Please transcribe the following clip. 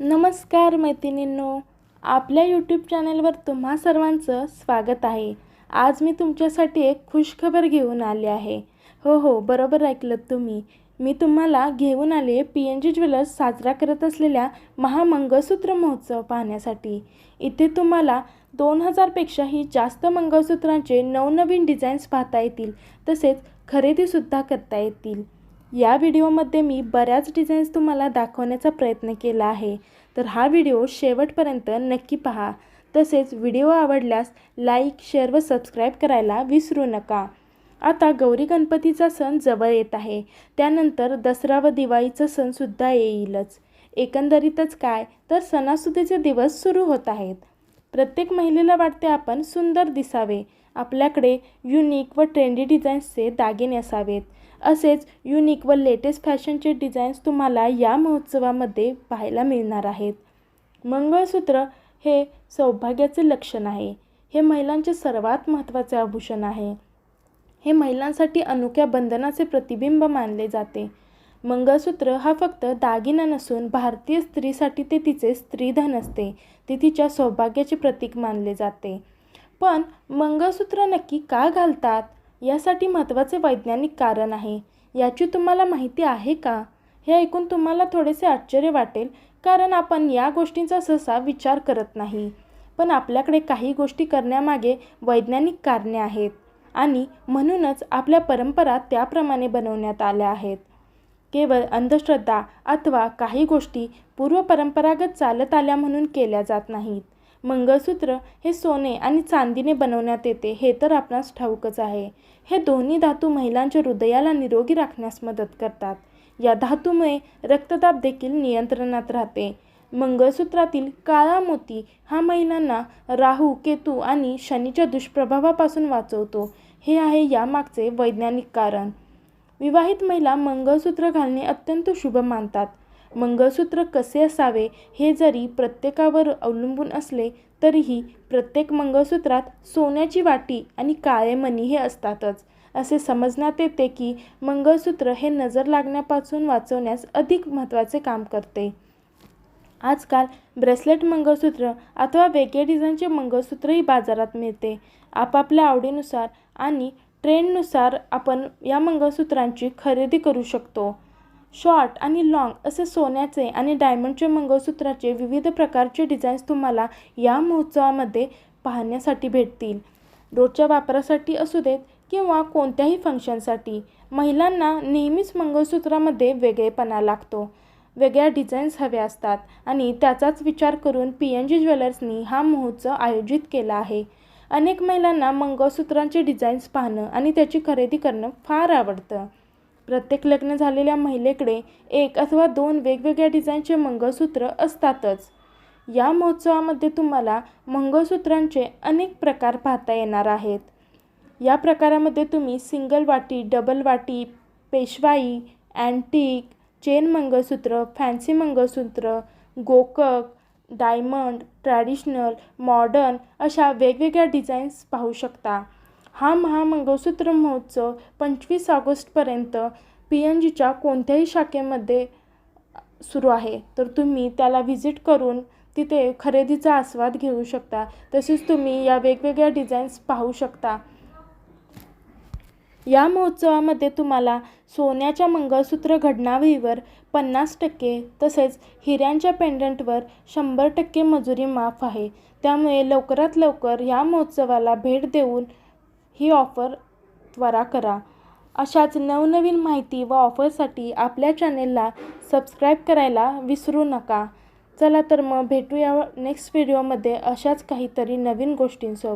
नमस्कार मैत्रिणींनो आपल्या यूट्यूब चॅनलवर तुम्हा सर्वांचं स्वागत आहे. आज मी तुमच्यासाठी एक खुशखबर घेऊन आले आहे. हो हो बरोबर ऐकलं तुम्ही. मी तुम्हाला घेऊन आले पी एन जी ज्वेलर्स साजरा करत असलेल्या महामंगळसूत्र महोत्सव पाहण्यासाठी. इथे तुम्हाला दोन हजारपेक्षाही जास्त मंगळसूत्रांचे नवनवीन डिझाईन्स पाहता येतील. तसेच खरेदीसुद्धा करता येतील. या व्हिडिओमध्ये मी बऱ्याच डिझाईन्स तुम्हाला दाखवण्याचा प्रयत्न केला आहे. तर हा व्हिडिओ शेवटपर्यंत नक्की पहा. तसेच व्हिडिओ आवडल्यास लाईक शेअर व सबस्क्राईब करायला विसरू नका. आता गौरी गणपतीचा सण जवळ येत आहे. त्यानंतर दसरा व दिवाळीचा सणसुद्धा येईलच. एकंदरीतच काय? तर सणासुदीचे दिवस सुरू होत आहेत. प्रत्येक महिलेला वाटते आपण सुंदर दिसावे. आपल्याकडे युनिक व ट्रेंडी डिझाईन्सचे दागिने असावेत. असेच युनिक व लेटेस्ट फॅशनचे डिझाईन्स तुम्हाला या महोत्सवामध्ये पाहायला मिळणार आहेत. मंगळसूत्र हे सौभाग्याचे लक्षण आहे. हे महिलांचे सर्वात महत्त्वाचे आभूषण आहे. हे महिलांसाठी अनोख्या बंधनाचे प्रतिबिंब मानले जाते. मंगळसूत्र हा फक्त दागिना नसून भारतीय स्त्रीसाठी ते तिचे स्त्रीधन असते. ते तिच्या सौभाग्याचे प्रतीक मानले जाते. पण मंगळसूत्र नक्की का घालतात? यासाठी महत्त्वाचे वैज्ञानिक कारण आहे. याची तुम्हाला माहिती आहे का? हे ऐकून तुम्हाला थोडेसे आश्चर्य वाटेल कारण आपण या गोष्टींचा सहसा विचार करत नाही. पण आपल्याकडे काही गोष्टी करण्यामागे वैज्ञानिक कारणे आहेत आणि म्हणूनच आपल्या परंपरा त्याप्रमाणे बनवण्यात आल्या आहेत. केवळ अंधश्रद्धा अथवा काही गोष्टी पूर्वपरंपरागत चालत आल्या म्हणून केल्या जात नाहीत. मंगळसूत्र हे सोने आणि चांदीने बनवण्यात येते. हे तर आपणास ठाऊकच आहे. हे दोन्ही धातू महिलांच्या हृदयाला निरोगी राखण्यास मदत करतात. या धातूमुळे रक्तदाब देखील नियंत्रणात राहते. मंगळसूत्रातील काळा मोती हा महिलांना राहू केतू आणि शनीच्या दुष्प्रभावापासून वाचवतो. हे आहे यामागचे वैज्ञानिक कारण. विवाहित महिला मंगळसूत्र घालणे अत्यंत शुभ मानतात. मंगळसूत्र कसे असावे हे जरी प्रत्येकावर अवलंबून असले तरीही प्रत्येक मंगळसूत्रात सोन्याची वाटी आणि काळे मणी हे असतातच. असे समजण्यात येते की मंगळसूत्र हे नजर लागण्यापासून वाचवण्यास अधिक महत्त्वाचे काम करते. आजकाल ब्रेसलेट मंगळसूत्र अथवा वेगळे डिझाईनचे मंगळसूत्रही बाजारात मिळते. आपापल्या आवडीनुसार आणि ट्रेंडनुसार आपण या मंगळसूत्रांची खरेदी करू शकतो. शॉर्ट आणि लाँग असे सोन्याचे आणि डायमंडचे मंगळसूत्राचे विविध प्रकारचे डिझाईन्स तुम्हाला या महोत्सवामध्ये पाहण्यासाठी भेटतील. रोजच्या वापरासाठी असू देत किंवा कोणत्याही फंक्शनसाठी. महिलांना नेहमीच मंगळसूत्रामध्ये वेगळेपणा लागतो. वेगळ्या डिझाईन्स हव्या असतात आणि त्याचाच विचार करून पी एन जी ज्वेलर्सनी हा महोत्सव आयोजित केला आहे. अनेक महिलांना मंगळसूत्रांचे डिझाईन्स पाहणं आणि त्याची खरेदी करणं फार आवडतं. प्रत्येक लग्न झालेल्या महिलेकडे एक अथवा दोन वेगवेगळ्या डिझाईनचे मंगळसूत्र असतातच. या महोत्सवामध्ये तुम्हाला मंगळसूत्रांचे अनेक प्रकार पाहता येणार आहेत. या प्रकारामध्ये तुम्ही सिंगल वाटी डबल वाटी पेशवाई antique chain mangalsutra fancy mangalsutra Gokak diamond traditional modern अशा वेगवेगळ्या डिझाईन्स पाहू शकता. हा महामंगळसूत्र महोत्सव पंचवीस ऑगस्टपर्यंत पी एन जीच्या कोणत्याही शाखेमध्ये सुरू आहे. तर तुम्ही त्याला व्हिजिट करून तिथे खरेदीचा आस्वाद घेऊ शकता. तसेच तुम्ही या वेगवेगळ्या डिझाईन्स पाहू शकता. या महोत्सवामध्ये तुम्हाला सोन्याच्या मंगळसूत्र घडणावळीवर पन्नास टक्के तसेच हिऱ्यांच्या पेंडंटवर शंभर टक्के मजुरी माफ आहे. त्यामुळे लवकरात लवकर या महोत्सवाला भेट देऊन ही ऑफर त्वरा करा. अशाच नवनवीन माहिती व ऑफरसाठी आपल्या चॅनेलला सबस्क्राईब करायला विसरू नका. चला तर मग भेटूया नेक्स्ट व्हिडिओमध्ये अशाच काहीतरी नवीन गोष्टींसोबत.